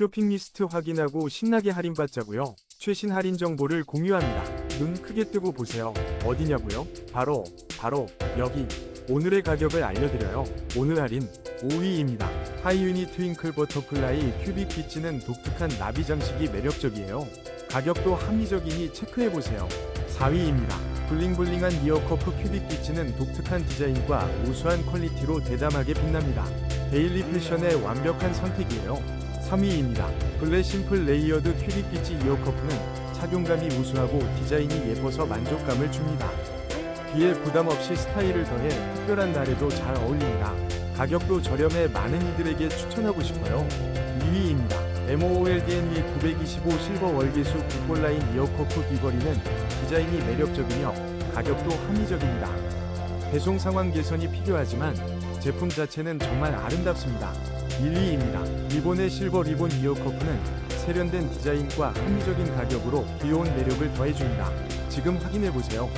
쇼핑 리스트 확인하고 신나게 할인받자고요. 최신 할인 정보를 공유합니다. 눈 크게 뜨고 보세요. 어디냐고요? 바로 바로 여기. 오늘의 가격을 알려드려요. 오늘 할인 5위입니다. 하이유니 트윙클 버터플라이 큐빅 비치는 독특한 나비 장식이 매력적이에요. 가격도 합리적이니 체크해보세요. 4위입니다. 블링블링한 이어커프 큐빅 비치는 독특한 디자인과 우수한 퀄리티로 대담하게 빛납니다. 데일리 패션의 완벽한 선택이에요. 3위입니다. 블랙 심플 레이어드 큐빅 비치 이어 커프는 착용감이 우수하고 디자인이 예뻐서 만족감을 줍니다. 뒤에 부담 없이 스타일을 더해 특별한 날에도 잘 어울립니다. 가격도 저렴해 많은 이들에게 추천하고 싶어요. 2위입니다. MOLDNE 925 실버 월계수 국볼라인 이어커프 귀걸이는 디자인이 매력적이며 가격도 합리적입니다. 배송 상황 개선이 필요하지만 제품 자체는 정말 아름답습니다. 1위입니다. 일본의 실버 리본 이어커프는 세련된 디자인과 합리적인 가격으로 귀여운 매력을 더해줍니다. 지금 확인해보세요.